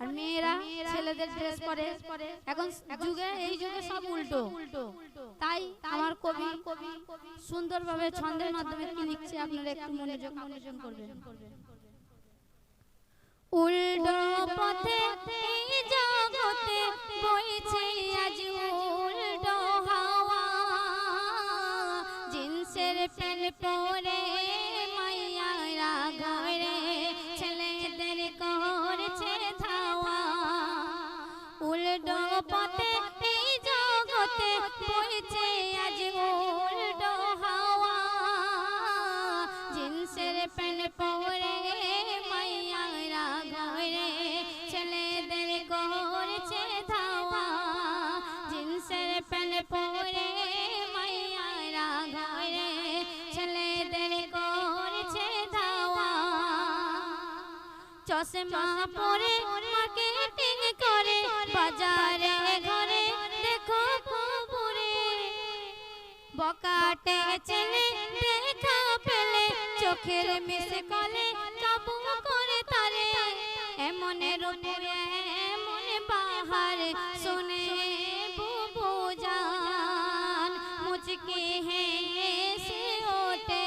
আর মেয়েরা ছেলেদের ড্রেস পরে। এখন যুগে এই যুগে সব উল্টো। তাই আমার কবি সুন্দরভাবে ছন্দের মাধ্যমে কি লিখছে? আপনারা একটু মনোযোগ মনোযোগ করবেন। উল্টো পথে এই জগতে বইছে আজ উল্টো হাওয়া। জিন্সের প্যান্ট প্যান্ট পরে মাইয়ারা ঘরে ছেলেদের করছে ধাওয়া জিন্সের প্যান্ট পরে মাইয়ারা ঘরে ছেলেদের করছে ধাওয়া চশমা পরে মার্কেটিং করে বাজারে ঘরে দেখো পুরে বকাটে ছেলে চোখের মিশে কলে কাবু করে তারে এমনের উপরে এমন বাহার শুনে বুবু জান, মুচকি হেসে ওঠে,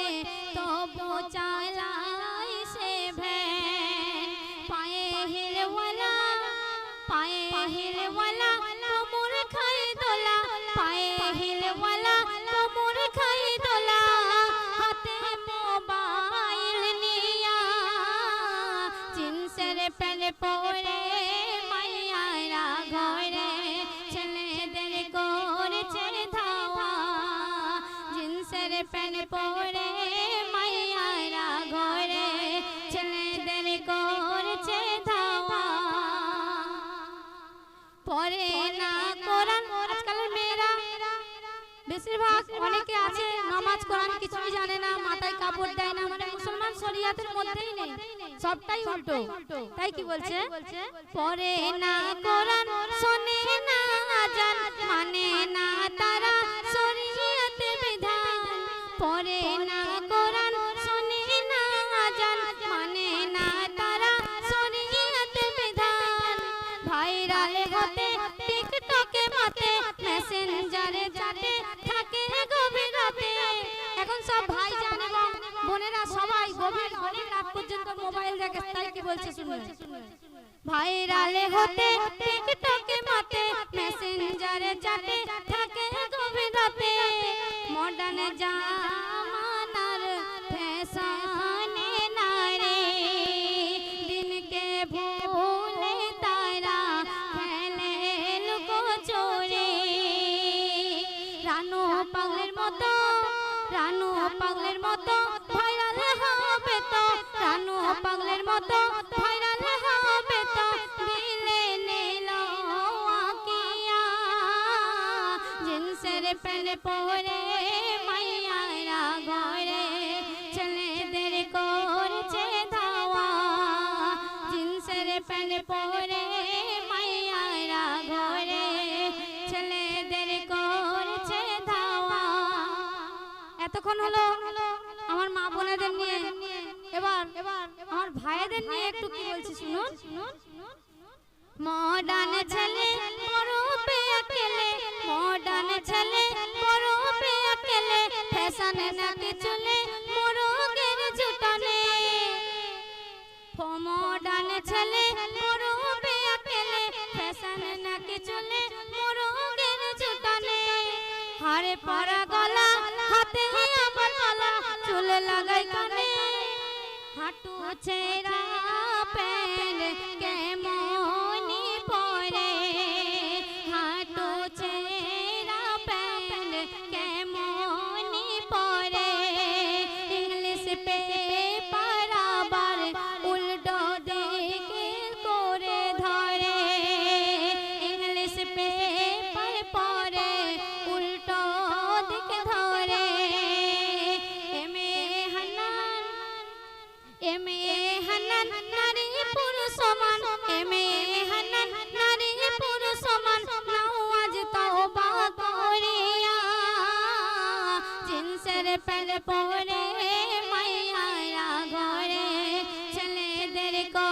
তবু চালাই সে ভ্যান। পায়ে হিলওয়ালা পায়ে হিলওয়ালা কোমর মাইয়ারা ঘরে, ছেলেদের করছে ধাওয়া পরে না কোরআন মেয়েরা বেশিরভাগ অনেকে আছে, নামাজ কোরআন কিছুই জানে না, মাথায় কাপড় দেয় না মানে মুসলমান শরিয়াতের মধ্যেই নেই, সবটাই উল্টো। তাই কি বলছে? পরে না কোরআন শোনে না সব ভাই জান এবং বোনেরা সবাই গভীর অনেক রাত পর্যন্ত মোবাইল দেখে তাই কি বলছে শুনুন ভাইরাল হতে টিকটকে মতে মেসেঞ্জারে চাটে, থাকে গভীর রাতে। মডার্ন জামানার মতো ভাইরাল হবে তো। রানু পাগলের মতো ভাইরাল হবে তো। দিলে নিল আকিয়া। জিন্সের পরে মাইয়ারা ঘরে ছেলেদের করছে ধাওয়া। পরে এতক্ষণ হলো আমার মা বোনেদের নিয়ে। এবার এবার আমার ভাইদের নিয়ে একটু কি বলছি শুনুন। মডার্ন ছেলে বড় পেয়ে কেলে মডার্ন ছেলে বড় পেয়ে কেলে ফ্যাশনে নাকি চলে মোরগের জুটানে মডার্ন ছেলে বড় পেয়ে কেলে ফ্যাশনে নাকি চলে মোরগের জুটানে হারে পরা গলা टू चेरा पेन के पौरे पोरे मैया घोरे चले दर को